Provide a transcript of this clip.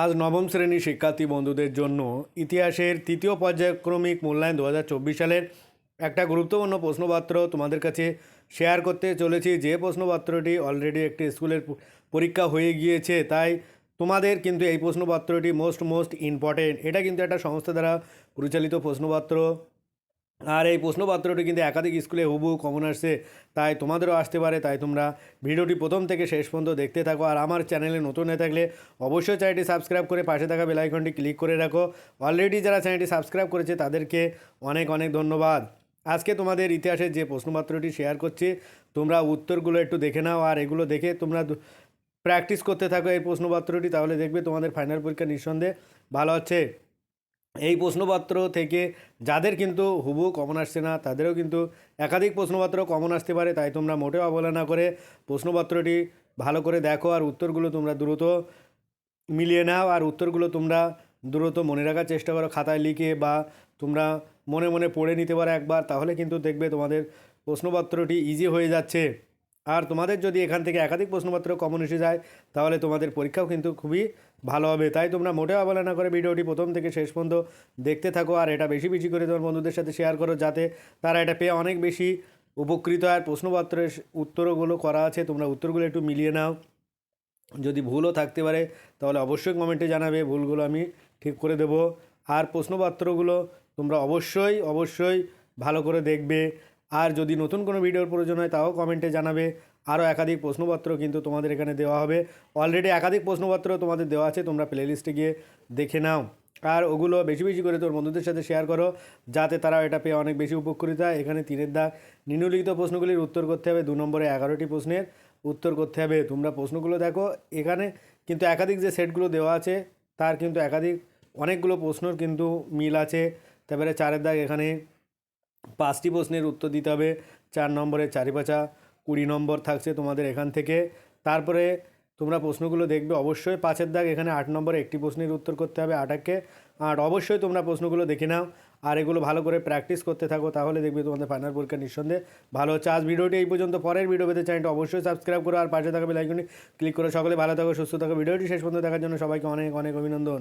আজ নবম শ্রেণির শিক্ষার্থী বন্ধুদের জন্য ইতিহাসের তৃতীয় পর্যায়ক্রমিক মূল্যায়ন দু হাজার চব্বিশ সালের একটা গুরুত্বপূর্ণ প্রশ্নপত্র তোমাদের কাছে শেয়ার করতে চলেছি। যে প্রশ্নপত্রটি অলরেডি একটি স্কুলের পরীক্ষা হয়ে গিয়েছে, তাই তোমাদের কিন্তু এই প্রশ্নপত্রটি মোস্ট মোস্ট ইম্পর্টেন্ট এটা কিন্তু একটা সংস্থা দ্বারা পরিচালিত প্রশ্নপত্র। আর এই প্রশ্নপত্রটি কিন্তু একাধিক স্কুলে হুবু কমন আসছে, তাই তোমাদেরও আসতে পারে, তাই তোমরা ভিডিওটি প্রথম থেকে শেষ পর্যন্ত দেখতে থাকো। আর আমার চ্যানেলে নতুন হয়ে থাকলে অবশ্যই চ্যানেলটি সাবস্ক্রাইব করে পাশে থাকা বেলাইকনটি ক্লিক করে রাখো। অলরেডি যারা চ্যানেলটি সাবস্ক্রাইব করেছে, তাদেরকে অনেক অনেক ধন্যবাদ। আজকে তোমাদের ইতিহাসের যে প্রশ্নপত্রটি শেয়ার করছি, তোমরা উত্তরগুলো একটু দেখে নাও, আর এগুলো দেখে তোমরা প্র্যাকটিস করতে থাকো এই প্রশ্নপত্রটি, তাহলে দেখবে তোমাদের ফাইনাল পরীক্ষা নিঃসন্দেহে ভালো হচ্ছে। এই প্রশ্নপত্র থেকে যাদের কিন্তু হুবু কমন আসছে না, তাদেরও কিন্তু একাধিক প্রশ্নপত্র কমন আসতে পারে, তাই তোমরা মোটেও অবহেলা করে প্রশ্নপত্রটি ভালো করে দেখো আর উত্তরগুলো তোমরা দ্রুত মিলিয়ে নাও আর উত্তরগুলো তোমরা দ্রুত মনে রাখার চেষ্টা করো খাতায় লিখে বা তোমরা মনে মনে পড়ে নিতে পারো একবার, তাহলে কিন্তু দেখবে তোমাদের প্রশ্নপত্রটি ইজি হয়ে যাচ্ছে। আর তোমাদের যদি এখান থেকে একাধিক প্রশ্নপত্র কমন এসে যায়, তাহলে তোমাদের পরীক্ষাও কিন্তু খুবই ভালো হবে। তাই তোমরা মোটেও অবহেলা করে ভিডিওটি প্রথম থেকে শেষ পর্যন্ত দেখতে থাকো আর এটা বেশি বেশি করে তোমার বন্ধুদের সাথে শেয়ার করো যাতে তারা এটা পেয়ে অনেক বেশি উপকৃত আর প্রশ্নপত্রের উত্তরগুলো করা আছে, তোমরা উত্তরগুলো একটু মিলিয়ে নাও। যদি ভুলও থাকতে পারে, তাহলে অবশ্যই কমেন্টে জানাবে, ভুলগুলো আমি ঠিক করে দেব। আর প্রশ্নপত্রগুলো তোমরা অবশ্যই অবশ্যই ভালো করে দেখবে। আর যদি নতুন কোনো ভিডিওর প্রয়োজন হয়, তাও কমেন্টে জানাবে। আরও একাধিক প্রশ্নপত্র কিন্তু তোমাদের এখানে দেওয়া হবে। অলরেডি একাধিক প্রশ্নপত্র তোমাদের দেওয়া আছে, তোমরা প্লেলিস্টে গিয়ে দেখে নাও। আর ওগুলো বেশি বেশি করে তোর বন্ধুদের সাথে শেয়ার করো, যাতে তারা এটা পেয়ে অনেক বেশি উপকৃত হয়। এখানে তিনের দাগ। নিম্নলিখিত প্রশ্নগুলির উত্তর করতে হবে, দু নম্বরে এগারোটি প্রশ্নের উত্তর করতে হবে। তোমরা প্রশ্নগুলো দেখো, এখানে কিন্তু একাধিক যে সেটগুলো দেওয়া আছে, তার কিন্তু একাধিক অনেকগুলো প্রশ্নর কিন্তু মিল আছে। তারপরে চারের দাগ এখানে পাঁচটি প্রশ্নের উত্তর দিতে হবে। চার নম্বরে চারিপাচা, কুড়ি নম্বর থাকছে তোমাদের এখান থেকে। তারপরে তোমরা প্রশ্নগুলো দেখবে। অবশ্যই পাঁচের দাগ এখানে আট নম্বরে একটি প্রশ্নের উত্তর করতে হবে আটাকে। আর অবশ্যই তোমরা প্রশ্নগুলো দেখে নাও। আর এগুলো ভালো করে প্র্যাকটিস করতে থাকো, তাহলে দেখবে তোমাদের ফাইনাল পরীক্ষা নিঃসন্দেহে ভালো হচ্ছে। আজ ভিডিওটি এই পর্যন্ত। পরের ভিডিও পেতে চ্যানেলটা অবশ্যই সাবস্ক্রাইব করো। আর পাশে থাকা বেলাইকনে ক্লিক করে। সকলে ভালো থাকো, সুস্থ থাকো। ভিডিওটি শেষ পর্যন্ত দেখার জন্য সবাইকে অনেক অনেক অভিনন্দন।